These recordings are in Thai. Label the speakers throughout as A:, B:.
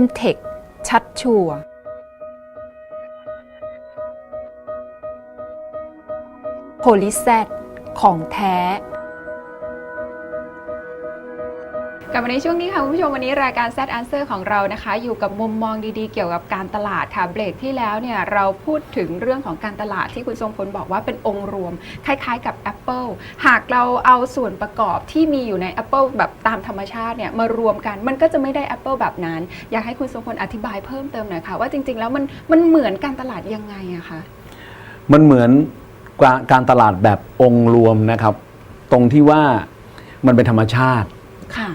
A: m t e c h ชัดชัวร์โพลิแซดของแท้
B: กลับมาในช่วงนี้ค่ะคุณผู้ชมวันนี้รายการ Z Answer ของเรานะคะ อยู่กับมุมมองดีๆ เกี่ยวกับการตลาดค่ะเบรกที่แล้วเนี่ยเราพูดถึงเรื่องของการตลาดที่คุณทรงพลบอกว่าเป็นองค์รวม คล้ายๆกับ Apple หากเราเอาส่วนประกอบที่มีอยู่ใน Apple แบบตามธรรมชาติเนี่ยมารวมกัน มันก็จะไม่ได้ Apple แบบนั้น อยากให้คุณทรงพลอธิบายเพิ่มเติมหน่อยค่ะว่าจริงๆ แล้วมันมันเหมือนการตลาดยังไงอะคะ
C: มันเหมือนการการตลาดแบบองค์รวมนะครับ ตรงที่ว่ามันเป็นธรรมชาติ
B: ค่ะ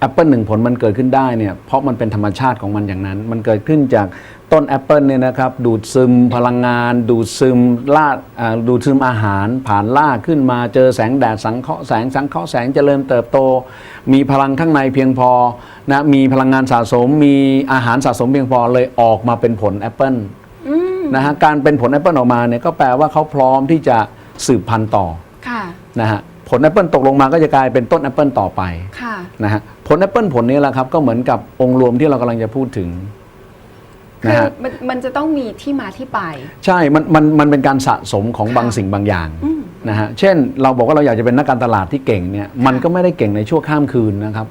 C: แอปเปิลหนึ่งผลมันเกิดขึ้นได้เนี่ยเพราะมันเป็นธรรมชาติของมันอย่างนั้น มันเกิดขึ้นจากต้นแอปเปิลเนี่ยนะครับดูดซึมพลังงาน ดูดซึมลาดอ่าดูดซึมอาหาร ผ่านล่ากขึ้นมาเจอแสงแดดสังเคราะห์แสงสังเคราะห์แสงเจริญเติบโต มีพลังข้างในเพียงพอนะมีพลังงานสะสม มีอาหารสะสมเพียงพอเลยออกมาเป็นผลแอปเปิล
B: อืม
C: นะฮะการเป็นผลแอปเปิลออกมาเนี่ยก็แปลว่าเขาพร้อมที่จะสืบพันธุ์ต่อ
B: ค่ะ
C: นะฮะผลแอปเปิลตกลงมาก็จะกลายเป็นต้นแอปเปิลต่อไป
B: ค่ะ
C: นะฮะ ผลแอปเปิลผลนี้แหละครับ ก็เหมือนกับองค์รวมที่เรากำลังจะพูดถึง
B: คื
C: นะ
B: อ
C: ฮะ
B: มันมันจะต้องมีที่มาที่ไป
C: ใช่ มันมันมันเป็นการสะสมของ
B: ค่ะ
C: บางสิ่งบางอย่าง
B: อืม
C: นะฮะเช่น เราบอกว่าเราอยากจะเป็นนักการตลาดที่เก่งเนี่ยมันก็ไม่ได้เก่งในชั่วข้ามคืนนะครับ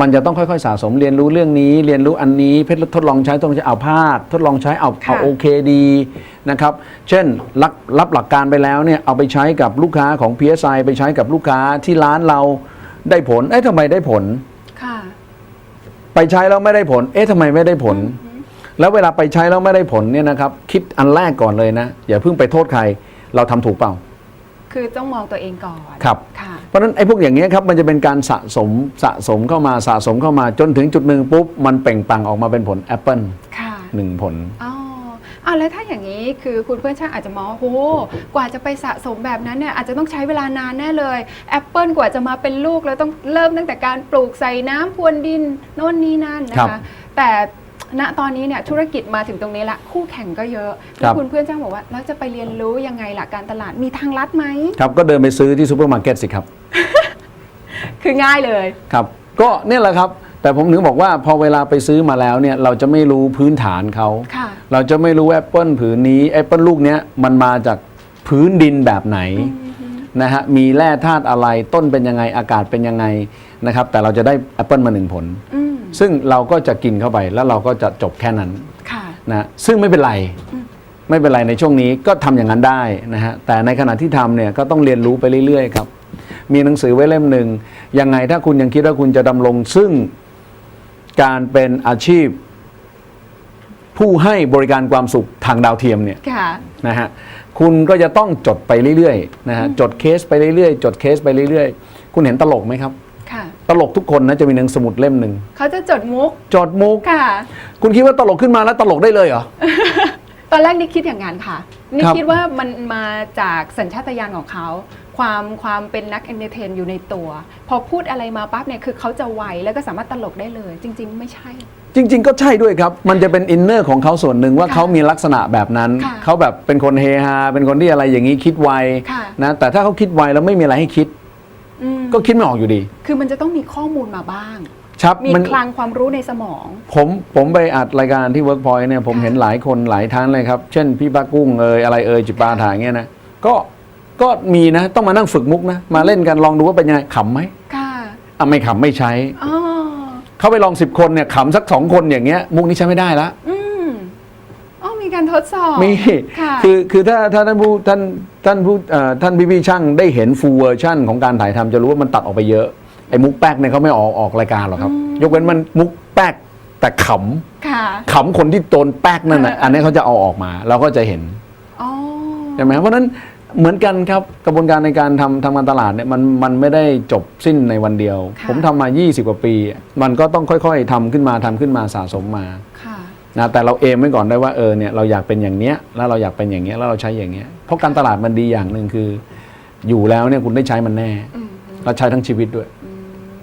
C: มันจะต้องค่อยๆสะสมเรียนรู้เรื่องนี้ เรียนรู้อันนี้เพชรทดลองใช้ทดลองใช้เอาพลาดทดลองใช้เอา
B: ค่ะ
C: เอาโอเคดีนะครับ เช่นรับรับหลักการไปแล้วเนี่ยเอาไปใช้กับลูกค้าของ PSI ไปใช้กับลูกค้าที่ร้านเราได้ผลเอ๊ะทำไมได้ผล
B: ค่ะ
C: ไปใช้แล้วไม่ได้ผล เอ๊ะทำไมไม่ได้ผล แล้วเวลาไปใช้แล้วไม่ได้ผลเนี่ยนะครับ คิดอันแรกก่อนเลยนะ อย่าเพิ่งไปโทษใคร เราทำถูกเปล่า
B: คือต้องมองตัวเองก่อน
C: ครับ
B: ค่ะ
C: เพราะฉะนั้นไอ้พวกอย่างเงี้ยครับมันจะเป็นการสะสมสะสมเข้ามาสะสมเข้ามาจนถึงจุดหนึ่งปุ๊บมันเปล่งปลั่งออกมาเป็นผลแอปเปิล
B: ค่ะ
C: หนึ่งผล
B: อ๋ ออะแล้วถ้าอย่างนี้คือคุณเพื่อนช่างอาจจะมองว่าโหกว่าจะไปสะสมแบบนั้นเนี่ยอาจจะต้องใช้เวลานานแน่เลยแอปเปิลกว่าจะมาเป็นลูกแล้วต้องเริ่มตั้งแต่การปลูกใส่น้ำพรวนดินโน่นนี่นั่นนะ
C: ครั
B: คะ
C: บ
B: แต่ณตอนนี้เนี่ยธุรกิจมาถึงตรงนี้ละคู่แข่งก็เยอะ
C: ครั
B: แล้ว
C: บ
B: คุณเพื่อนช่างบอกว่าแล้วจะไปเรียนรู้ยังไงล่ะการตลาดมีทางลัดไหม
C: ครับก็เดินไปซื้อที่ซูเปอร์มาร์เก็ตสิครับ
B: คือง่ายเลย
C: ครับก็เนี่ยแหละครับ แต่ผมถึงบอกว่าพอเวลาไปซื้อมาแล้วเนี่ยเราจะไม่รู้พื้นฐานเขา
B: ค่ะ
C: เราจะไม่รู้แอปเปิลผืนนี้แอปเปิลลูกเนี้ยมันมาจากพื้นดินแบบไหนนะฮะมีแร่ธาตุอะไรต้นเป็นยังไงอากาศเป็นยังไงนะครับ แต่เราจะได้แอปเปิลมาหนึ่งผล
B: อืม
C: ซึ่งเราก็จะกินเข้าไปแล้วเราก็จะจบแค่นั้น
B: ค่ะ
C: นะซึ่งไม่เป็นไรไม่เป็นไรในช่วงนี้ก็ทำอย่างนั้นได้นะฮะแต่ในขณะที่ทำเนี่ยก็ต้องเรียนรู้ไปเรื่อยๆครับ มีหนังสือไว้เล่มหนึ่งยังไงถ้าคุณยังคิดว่าคุณจะดำรงซึ่งการเป็นอาชีพ ผู้ให้บริการความสุขทางดาวเทียมเนี่ย
B: ค่ะ
C: นะฮะคุณก็จะต้องจดไปเรื่อยๆนะฮะจดเคสไปเรื่อยๆ จดเคสไปเรื่อยๆ คุณเห็นตลกไหมครับ
B: ค่ะ
C: ตลกทุกคนนะจะมีหนังสมุดเล่มหนึ่ง
B: เขาจะจดมุก
C: จดมุก
B: ค่ะ
C: คุณคิดว่าตลกขึ้นมาแล้วตลกได้เลยเหรอ
B: ตอนแรกนี่คิดอย่างนั้นค่ะ นี่
C: ครับ
B: คิดว่ามันมาจากสัญชาตญาณของเขา ความความเป็นนักเอนเตอร์เทนอยู่ในตัว พอพูดอะไรมาปั๊บเนี่ยคือเขาจะไวแล้วก็สามารถตลกได้เลย จริง ๆ ไม่ใช่
C: จริง ๆ ก็ใช่ด้วยครับ มันจะเป็นอินเนอร์ของเขาส่วนหนึ่งว่า
B: ค่ะ
C: เขามีลักษณะแบบนั้น
B: ค่ะ
C: เขาแบบเป็นคนเฮฮาเป็นคนที่อะไรอย่างนี้คิดไว
B: ค่ะ
C: นะแต่ถ้าเขาคิดไวแล้วไม่มีอะไรให้คิด
B: อืม
C: ก็คิดไม่ออกอยู่ดี
B: คือมันจะต้องมีข้อมูลมาบ้าง
C: ครับ
B: มี
C: มัน
B: คลังความรู้ในสมอง
C: ผมผมไปอัดรายการที่ Workpoint เนี่ยผม
B: ค่ะ
C: เห็นหลายคนหลายท่านเลยครับ เช่นพี่ป้ากุ้งเอยอะไรเอยจิปาถาเงี้ยนะก็ก็มีนะ ต้องมานั่งฝึกมุกนะ มาเล่นกันลองดูว่าเป็นยังไงขำไหม
B: ค่ะ
C: อะไม่ขำไม่ใช้
B: อ๋อ
C: เขาไปลองสิบคนเนี่ยขำสักสองคนอย่างเงี้ยมุกนี้ใช้ไม่ได้ละ
B: อืมอ๋อมีการทดสอบ
C: มี
B: ค่ะ
C: คือคือถ้าถ้าท่านผู้ท่านท่านผู้เอ่อท่านพี่พี่ๆช่างได้เห็นฟูลเวอร์ชันของการถ่ายทำจะรู้ว่ามันตัดออกไปเยอะไอ้มุกแป๊กเนี่ยเขาไม่ออกออกรายการหรอกครับ ยกเว้นมันมุกแป๊กแต่ข
B: ค่ะำ
C: ขำคนที่โดนแป๊กนั่นน่ะ
B: เออเออ
C: อันนี้เขาจะเอาออกมาเราก็จะเห็น
B: อ๋อ
C: ใช่ไหมเพราะฉะนั้น เหมือนกันครับกระบวนการในการทำทำการตลาดเนี่ยมันมันไม่ได้จบสิ้นในวันเดียว
B: ค่ะ
C: ผมทำมา 20 กว่าปี มันก็ต้องค่อยๆทำขึ้นมาทำขึ้นมาสะสมมา
B: ค่ะ
C: นะแต่เราเอมไว้ก่อนได้ว่าเออเนี่ยเราอยากเป็นอย่างเนี้ยแล้วเราอยากเป็นอย่างเนี้ยแล้วเราใช้อย่างเนี้ยเพราะการตลาดมันดีอย่างหนึ่งคือ อยู่แล้วเนี่ยคุณได้ใช้มันแน่
B: อืม
C: แล้วใช้ทั้งชีวิตด้วย
B: อื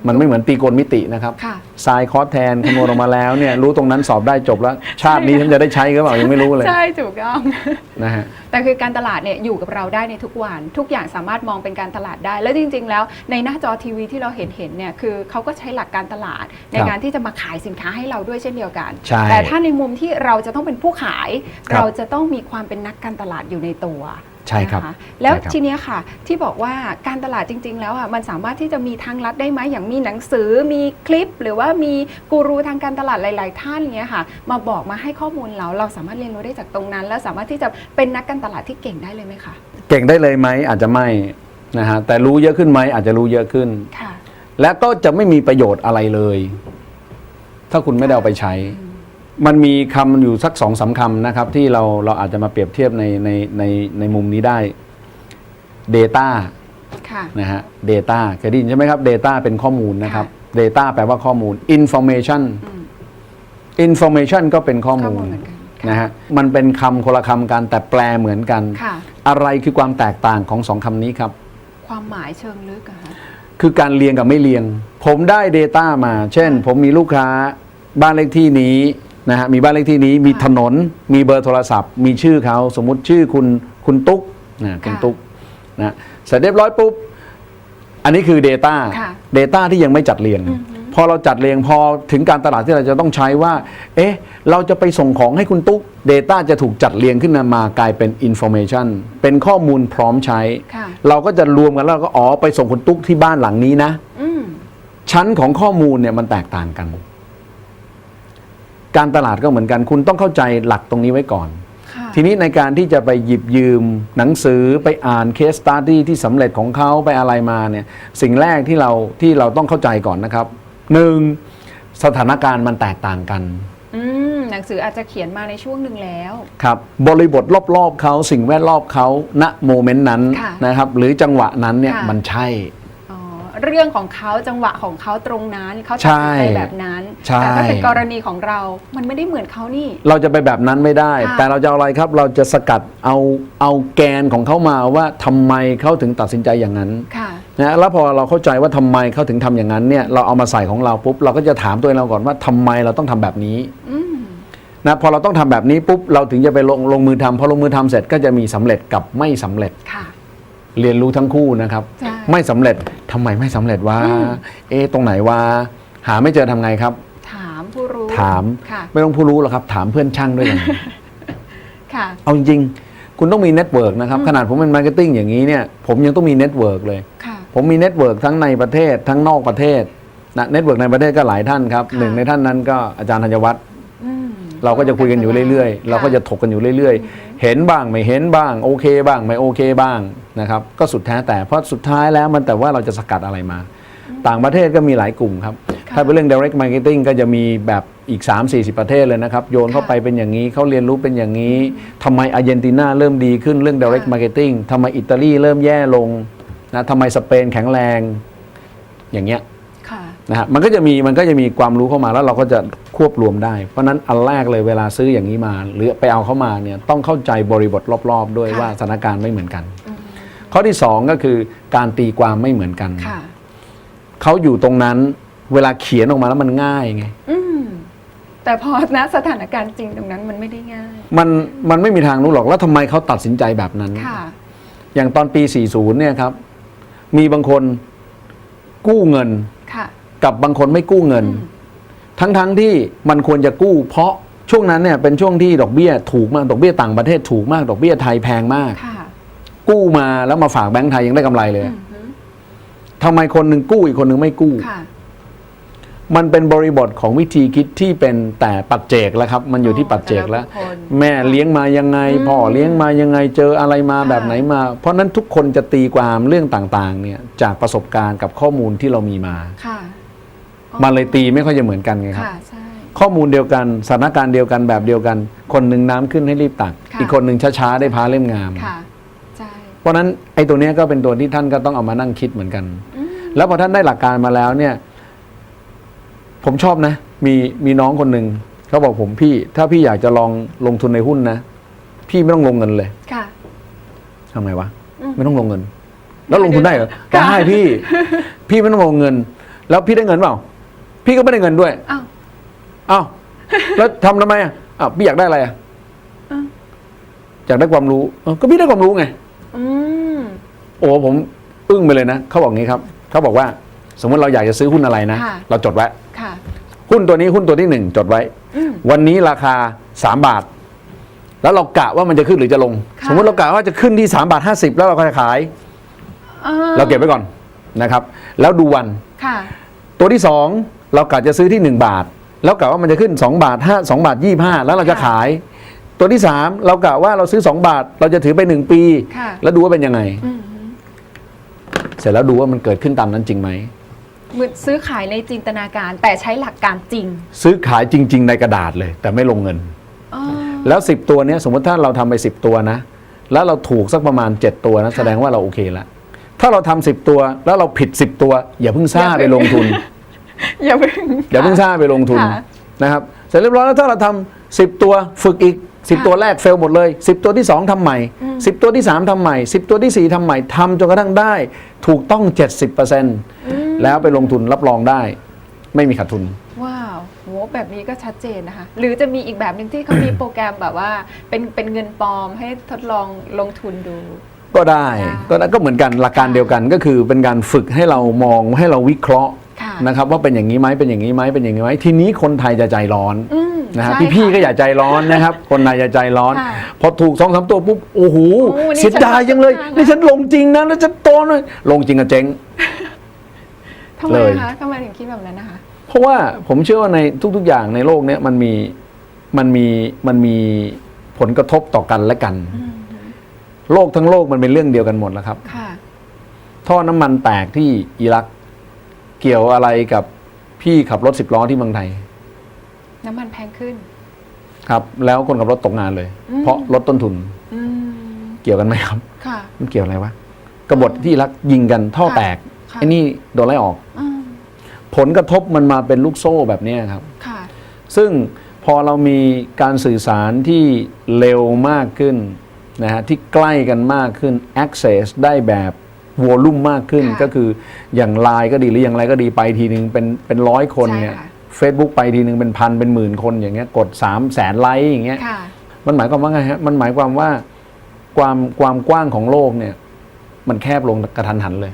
B: ม
C: มันไม่เหมือนตีกลมิตินะครับ
B: ค่ะ
C: ทรายคอสแทนคำนวณออกมาแล้วเนี่ยรู้ตรงนั้นสอบได้จบแล้ว ชาตินี้ฉันจะได้ใช้ก็เปล่ายังไม่รู้เลย
B: ใช่ถูกต้อง
C: นะฮะ
B: แต่คือการตลาดเนี่ยอยู่กับเราได้ในทุกวัน ทุกอย่างสามารถมองเป็นการตลาดได้ แล้วจริง ๆ แล้วในหน้าจอทีวีที่เราเห็นเห็นเนี่ยคือเขาก็ใช้หลักการตลาด ใน
C: ครับ
B: การที่จะมาขายสินค้าให้เราด้วยเช่นเดียวกัน
C: ใช่
B: แต่ถ้าในมุมที่เราจะต้องเป็นผู้ขาย
C: ครับ
B: เราจะต้องมีความเป็นนักการตลาดอยู่ในตัว
C: ใช่ครับ
B: นะคะแล้ว
C: ใช่ครับ
B: ทีเนี้ยค่ะ ที่บอกว่าการตลาดจริง ๆ แล้วอะมันสามารถที่จะมีทางลัดได้ไหมอย่างมีหนังสือมีคลิป หรือว่ามีกูรูทางการตลาดหลาย ๆ ท่านเนี้ยค่ะ มาบอกมาให้ข้อมูลเราเราสามารถเรียนรู้ได้จากตรงนั้น แล้วสามารถที่จะเป็นนักการตลาดที่เก่งได้เลยไหมคะ
C: เก่งได้เลยไหมอาจจะไม่นะฮะแต่รู้เยอะขึ้นไหมอาจจะรู้เยอะขึ้น
B: ค่ะ
C: และก็จะไม่มีประโยชน์อะไรเลย ถ้าคุณไม่ได้เอาไปใช้มั นมีคำอยู่สักสองสามคำนะครับ ที่เราเราอาจจะมาเปรียบเทียบในในในในมุมนี้ได้ Data
B: ค่ะ
C: นะฮะ Data เคยได้ยินใช่ไหมครับ Data เป็นข้อมูลนะครับ Data แปลว่าข้อมูล Information
B: อืม
C: Information ก็เป็นข้อ
B: ข้อ
C: มู
B: มู
C: ล
B: ลเหมือนกันค่ะ
C: นะฮะมันเป็นคำคนละคำกันแต่แปลเหมือนกัน
B: ค่ะ
C: อะไรคือความแตกต่างของสองคำนี้ครับ
B: ความหมายเชิงลึกอะคะ
C: คือการเรียงกับไม่เรียง ผมได้ Data มา เช่น ผมมีลูกค้าบ้านเลขที่นี้ นะฮะมีบ้านเลขที่นี้มีถนน มีเบอร์โทรศัพท์ มีชื่อเขาสมมุติชื่อคุณคุณตุ๊กนะคุณตุ๊กนะเสร็จเรียบร้อยปุ๊บ อันนี้คือ Data
B: ค่ะ
C: Data ที่ยังไม่จัดเรียง
B: อือฮึ
C: พอเราจัดเรียงพอถึงการตลาดที่เราจะต้องใช้ว่า เอ๊ะ เราจะไปส่งของให้คุณตุ๊ก Data จะถูกจัดเรียงขึ้นมากลายเป็น Information เป็นข้อมูลพร้อมใช้
B: ค่ะ
C: เราก็จะรวมกันแล้วก็อ๋อไปส่งคุณตุ๊กที่บ้านหลังนี้นะ
B: อืม
C: ชั้นของข้อมูลเนี่ยมันแตกต่างกัน การตลาดก็เหมือนกัน คุณต้องเข้าใจหลักตรงนี้ไว้ก่อน
B: ค่ะ
C: ทีนี้ในการที่จะไปหยิบยืมหนังสือไปอ่านเคสตัดดี้ที่สำเร็จของเขาไปอะไรมาเนี่ยสิ่งแรกที่เราที่เราต้องเข้าใจก่อนนะครับหนึ่งสถานการณ์มันแตกต่างกัน
B: อืมหนังสืออาจจะเขียนมาในช่วงหนึ่งแล้ว
C: ครับบริบทรอบๆเขาสิ่งแวดล้อมเขาณโมเมนต์นั้น
B: ค่ะ
C: นะครับหรือจังหวะนั้นเนี่ย
B: ค่ะ
C: มันใช่
B: อ๋อ เรื่องของเขาจังหวะของเขาตรงนั้นเขาตัด
C: ใช่
B: สินใจแบบนั้น
C: ใช่
B: แต่ถ้าเป็นกรณีของเรา มันไม่ได้เหมือนเขานี่
C: เราจะไปแบบนั้นไม่ได้
B: ค่ะ
C: แต่เราจะเอาอะไรครับ เราจะสกัดเอาเอาแกนของเขามาว่าทำไมเขาถึงตัดสินใจอย่างนั้น
B: ค่ะ
C: นะแล้วพอเราเข้าใจว่าทำไมเขาถึงทำอย่างนั้นเนี่ยเราเอามาใส่ของเราปุ๊บเราก็จะถามตัวเองเราก่อนว่าทำไมเราต้องทำแบบนี้
B: อืม
C: นะพอเราต้องทำแบบนี้ปุ๊บเราถึงจะไปลงลงมือทำพอลงมือทำเสร็จก็จะมีสำเร็จกับไม่สำเร็จ
B: ค่ะ
C: เรียนรู้ทั้งคู่นะครับ
B: ใช่
C: ไม่สำเร็จทำไมไม่สำเร็จวะ
B: อืม
C: เอ๊ะตรงไหนวะหาไม่เจอทำไงครับ
B: ถามผู้รู้
C: ถาม
B: ค่ะ
C: ไม่ต้องผู้รู้หรอกครับ ถามเพื่อนช่างด้วยกัน
B: ค่ะ
C: เอาจริงๆ คุณต้องมีเน็ตเวิร์กนะครับขนาดผมเป็นมาร์เก็ตติ้งอย่างนี้เนี่ย ผมยังต้องมีเน็ตเวิร์กเลย
B: ค่ะ
C: ผมมีเน็ตเวิร์กทั้งในประเทศทั้งนอกประเทศนะเน็ตเวิร์กในประเทศก็หลายท่านครับ
B: ค่ะ
C: หนึ่งในท่านนั้นก็อาจารย์ธัญวัฒน์
B: อืม
C: เราก็จะคุยกันอยู่เรื่อยๆ เราก็จะถกกันอยู่เรื่อย ๆ เห็นบ้างไม่เห็นบ้างโอเคบ้างไม่โอเคบ้างนะครับก็สุดแท้แต่เพราะสุดท้ายแล้วมันแต่ว่าเราจะสกัดอะไรมา ต่างประเทศก็มีหลายกลุ่มครับ
B: ค่ะ
C: ถ้าเป็นเรื่อง direct marketing ก็จะมีแบบอีก 3-40 ประเทศเลยนะครับ โยนเข้าไปเป็นอย่างนี้เขาเรียนรู้เป็นอย่างนี้ทำไมอาร์เจนตินาเริ่มดีขึ้นเรื่อง direct
B: ค่ะ
C: marketing ทำไมอิตาลีเริ่มแย่ลงนะทำไมสเปนแข็งแรงอย่างเงี้ย
B: ค่ะ
C: นะฮะมันก็จะมีมันก็จะมีความรู้เข้ามาแล้วเราก็จะควบรวมได้ เพราะฉะนั้นอันแรกเลยเวลาซื้ออย่างนี้มา หรือไปเอาเข้ามาเนี่ยต้องเข้าใจบริบทรอบๆ ด้วย
B: ค่ะ
C: ว่าสถานการณ์ไม่เหมือนกัน
B: อืม
C: ข้อที่สองก็คือการตีความไม่เหมือนกัน
B: ค่ะ
C: เขาอยู่ตรงนั้นเวลาเขียนออกมาแล้วมันง่ายไง
B: อืมแต่พอณสถานการณ์จริงตรงนั้นมันไม่ได้ง่าย
C: มันมันไม่มีทางรู้หรอกแล้วทำไมเขาตัดสินใจแบบนั้น
B: ค่ะ
C: อย่างตอนปี 40 เนี่ยครับ มีบางคนกู้เงิน
B: ค่ะ
C: กับบางคนไม่กู้เงิน
B: อืม
C: ทั้งๆที่มันควรจะกู้ เพราะช่วงนั้นเนี่ยเป็นช่วงที่ดอกเบี้ยถูกมากดอกเบี้ยต่างประเทศถูกมากดอกเบี้ยไทยแพงมาก
B: ค่ะ
C: กู้มาแล้วมาฝากแบงก์ไทยยังได้กำไรเลย
B: อืมฮึ
C: ทำไมคนหนึ่งกู้อีกคนหนึ่งไม่กู้
B: ค่ะ
C: มันเป็นบริบทของวิธีคิดที่เป็นแต่ปัจเจกแล้วครับ มันอยู่ที่ปัจเจกแล้ว
B: แต่ละบุคคล
C: แม่เลี้ยงมายังไง
B: อืม
C: พ่อเลี้ยงมายังไงเจออะไรมา
B: ค่ะ
C: แบบไหนมา เพราะฉะนั้นทุกคนจะตีความเรื่องต่างๆ เนี่ยจากประสบการณ์กับข้อมูลที่เรามีมา
B: ค่ะอ๋อ
C: มันเลยตีไม่ค่อยจะเหมือนกันไงครับ
B: ค่ะใช่
C: ข้อมูลเดียวกันสถานการณ์เดียวกันแบบเดียวกัน คนหนึ่งน้ำขึ้นให้รีบตัก
B: ค่ะ
C: อีกคนหนึ่งช้าๆได้พาเล่มงาม
B: ค่ะใช่
C: เพราะฉะนั้นไอ้ตัวเนี้ยก็เป็นตัวที่ท่านก็ต้องเอามานั่งคิดเหมือนกัน
B: อืม
C: แล้วพอท่านได้หลักการมาแล้วเนี่ย ผมชอบนะ มีมีน้องคนหนึ่งเขาบอกผมพี่ ถ้าพี่อยากจะลองลงทุนในหุ้นนะพี่ไม่ต้องลงเงินเลย
B: ค่ะ
C: ทำไงวะ
B: อืม
C: ไม่ต้องลงเงิน แล้วลงทุนได้เหรอ
B: ค่ะ
C: ได้พี่ พี่ไม่ต้องลงเงิน แล้วพี่ได้เงินเปล่า พี่ก็ไม่ได้เงินด้วย
B: อ้าว
C: อ้าวแล้วทำทำไมอะอ้าวพี่อยากได้อะไรอะ
B: อ้าว
C: อยากได้ความรู้เอ้าก็พี่ได้ความรู้ไง
B: อืม
C: โอ้ผมอึ้งไปเลยนะเขาบอกงี้ครับเขาบอกว่า สมมติเราอยากจะซื้อหุ้นอะไรนะ
B: ค่ะ
C: เราจดไว้
B: ค่ะ
C: หุ้นตัวนี้หุ้นตัวที่หนึ่งจดไว้
B: อืม
C: วันนี้ราคาสามบาท แล้วเรากะว่ามันจะขึ้นหรือจะลง
B: ค่ะ
C: สมมติเรากะว่าจะขึ้นที่สามบาทห้าสิบแล้วเราก็จะขาย
B: อ่
C: เราเก็บไว้ก่อนนะครับ แล้วดูวัน
B: ค่ะ
C: ตัวที่สอง เรากะจะซื้อที่หนึ่งบาท แล้วกะว่ามันจะขึ้นสองบาทห้าสองบาทยี่ห้าแล้วเราจะ
B: ค่ะ
C: ขาย ตัวที่สามเรากะว่าเราซื้อสองบาท เราจะถือไปหนึ่งปี
B: ค่ะ
C: แล้วดูว่าเป็นยังไง
B: อืม
C: เสร็จแล้วดูว่ามันเกิดขึ้นตามนั้นจริงไหม
B: เหมือนซื้อขายในจินตนาการ แต่ใช้หลักการจริง
C: ซื้อขายจริง ๆ ในกระดาษเลย แต่ไม่ลงเงิน
B: อ๋อ
C: แล้ว 10 ตัวเนี้ยสมมติถ้าเราทำไป 10 ตัวนะ แล้วเราถูกสักประมาณ 7 ตัวนะแสดงว่าเราโอเคแล้วถ้าเราทำ10 ตัว แล้วเราผิด 10 ตัว อย่าเพิ่งซ่าไปลงทุน
B: อย่าเพิ่ง
C: อย่าเพิ่งซ่าไปลงทุน
B: ค่ะ
C: นะครับเสร็จเรียบร้อยแล้วถ้าเราทำ10ตัวฝึกอีก10ตัวแรกเฟลหมดเลย10ตัวที่2ทำใหม่10ตัวที่3ทำใหม่10ตัวที่4ทำใหม่ทำจนกระทั่งได้ ถูกต้อง70%แล้วไปลงทุนรับรองได้ ไม่มีขาดทุน
B: ว้าวโหแบบนี้ก็ชัดเจนนะคะ หรือจะมีอีกแบบหนึ่งที่เขา มีโปรแกรมแบบว่า เป็นเป็นเงินปลอมให้ทดลองลงทุนดู
C: ก็ได้
B: ค่ะ
C: ก็ได้ก็เหมือนกันหลักการเดียวกันก็คือเป็นการฝึกให้เรามองให้เราวิเคราะห์
B: ค่ะ
C: นะครับว่าเป็นอย่างนี้ไหมเป็นอย่างนี้ไหมเป็นอย่างนี้ไหมทีนี้คนไทยจะใจร้อน
B: อืม
C: นะฮะ
B: ใช่
C: พี่ๆก็
B: ค่ะ
C: อย่าใจร้อนนะครับ คนไทยอย่าใจร้อน
B: ค่ะ
C: พอถูกสองสามตัวปุ๊บโอ้โห
B: โอ้นี่
C: เสียดายจังเลย
B: ฉัน
C: นี่ฉันลงจริงนะแล้วฉันโตเลยลงจริงอะเจ๊ง
B: ทำไม
C: เลย
B: คะทำไมถึงคิดแบบนั้นนะคะ
C: เพราะว่าผมเชื่อว่าในทุก ๆ อย่างในโลกเนี้ยมันมีมันมีมันมีผลกระทบต่อกันและกัน
B: อืม
C: โลกทั้งโลกมันเป็นเรื่องเดียวกันหมดแล้วครับ
B: ค่ะ
C: ท่อน้ำมันแตกที่อิรัก เกี่ยวอะไรกับพี่ขับรถสิบล้อที่เมืองไทย
B: น้ำมันแพงขึ้น
C: ครับ แล้วคนขับรถตกงานเลย
B: อืม
C: เพราะลดต้นทุน
B: อืม
C: เกี่ยวกันไหมครับ
B: ค่ะ
C: มันเกี่ยวอะไรวะกบฏที่อิรักยิงกันท่อแตก
B: ค่ะ
C: ไอ้นี่โดนไล่ออก
B: อืม
C: ผลกระทบมันมาเป็นลูกโซ่แบบเนี้ยครับ
B: ค่ะ
C: ซึ่งพอเรามีการสื่อสารที่เร็วมากขึ้นนะฮะที่ใกล้กันมากขึ้น access ได้แบบ วอลุ่มมากขึ้น
B: ค่ะ
C: ก็คืออย่างไลน์ก็ดีหรืออย่างไรก็ดีไปทีนึงเป็นเป็นร้อยคนเนี่ย
B: ใช่ค่ะ
C: Facebook ไปทีนึงเป็นพันเป็นหมื่นคนอย่างเงี้ยกด3 0 0แสนไลค์อย่างเงี้ย
B: ค่ะ
C: มันหมายความว่าไงฮะ มันหมายความว่าความความกว้างของโลกเนี่ย มันแคบลงกระทันหันเลย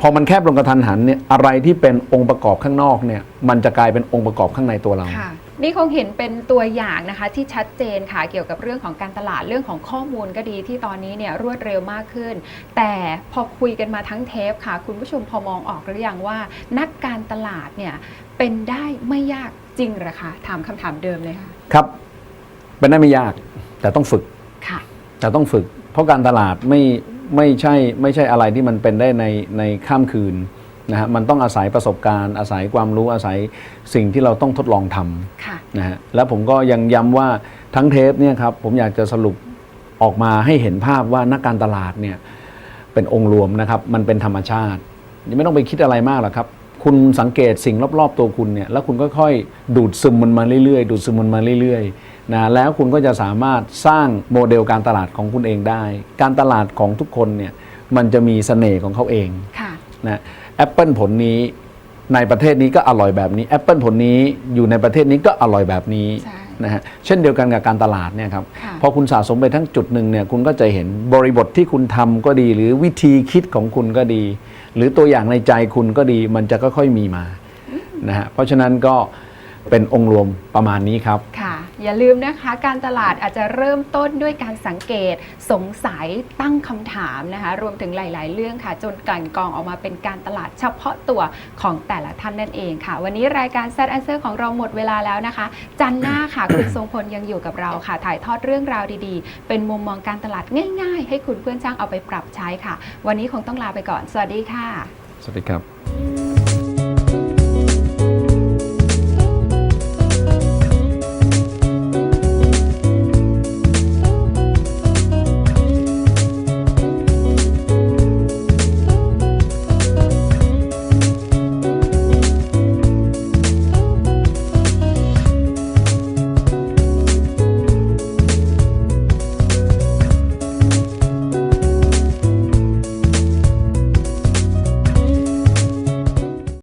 C: พอมันแคบลงกระทันหันเนี่ยอะไรที่เป็นองค์ประกอบข้างนอกเนี่ย มันจะกลายเป็นองค์ประกอบข้างในตัวเรา
B: ค่ะ นี่คงเห็นเป็นตัวอย่างนะคะที่ชัดเจนค่ะเกี่ยวกับเรื่องของการตลาดเรื่องของข้อมูลก็ดีที่ตอนนี้เนี่ยรวดเร็วมากขึ้น แต่พอคุยกันมาทั้งเทปค่ะ คุณผู้ชมพอมองออกหรือยังว่า นักการตลาดเนี่ยเป็นได้ไม่ยากจริงเหรอคะถามคำถามเดิมเลยค่ะ
C: ครับ เป็นได้ไม่ยากแต่ต้องฝึก
B: ค่ะ
C: แต่ต้องฝึก เพราะการตลาดไม่ไม่ใช่ไม่ใช่อะไรที่มันเป็นได้ในในข้ามคืน นะฮะมันต้องอาศัยประสบการณ์ อาศัยความรู้อาศัยสิ่งที่เราต้องทดลองทำ
B: ค่ะ
C: นะฮะแล้วผมก็ยังย้ำว่าทั้งเทปเนี่ยครับผมอยากจะสรุปออกมาให้เห็นภาพว่านักการตลาดเนี่ยเป็นองค์รวมนะครับ มันเป็นธรรมชาติยังไม่ต้องไปคิดอะไรมากหรอกครับ คุณสังเกตสิ่งรอบๆตัวคุณเนี่ยแล้วคุณค่อยๆดูดซึมมันมาเรื่อยๆ ดูดซึมมันมาเรื่อยๆนะแล้วคุณก็จะสามารถสร้างโมเดลการตลาดของคุณเองได้ การตลาดของทุกคนเนี่ยมันจะมีเสน่ห์ของเขาเอง
B: ค่ะ
C: นะ แอปเปิลผลนี้ในประเทศนี้ก็อร่อยแบบนี้แอปเปิลผลนี้อยู่ในประเทศนี้ก็อร่อยแบบนี้
B: ใช่
C: นะฮะเช่นเดียวกันกับการตลาดเนี่ยครับ
B: ค่ะ
C: พอคุณสะสมไปทั้งจุดหนึ่งเนี่ยคุณก็จะเห็นบริบทที่คุณทำก็ดี หรือวิธีคิดของคุณก็ดี หรือตัวอย่างในใจคุณก็ดี มันจะค่อยๆมีมานะฮะเพราะฉะนั้นก็ เป็นองค์รวมประมาณนี้ครับ
B: ค่ะ อย่าลืมนะคะการตลาดอาจจะเริ่มต้นด้วยการสังเกตสงสัยตั้งคำถามนะคะ รวมถึงหลาย ๆ เรื่องค่ะ จนกลั่นกรองออกมาเป็นการตลาดเฉพาะตัวของแต่ละท่านนั่นเองค่ะ วันนี้รายการ Set Answer ของเราหมดเวลาแล้วนะคะ จันทร์หน้าค่ะ คุณทรงพลยังอยู่กับเราค่ะ ถ่ายทอดเรื่องราวดี ๆ เป็นมุมมองการตลาดง่าย ๆ ให้คุณเพื่อนช่างเอาไปปรับใช้ค่ะ วันนี้คงต้องลาไปก่อน สวัสดีค่ะ
C: สวัสดีครับ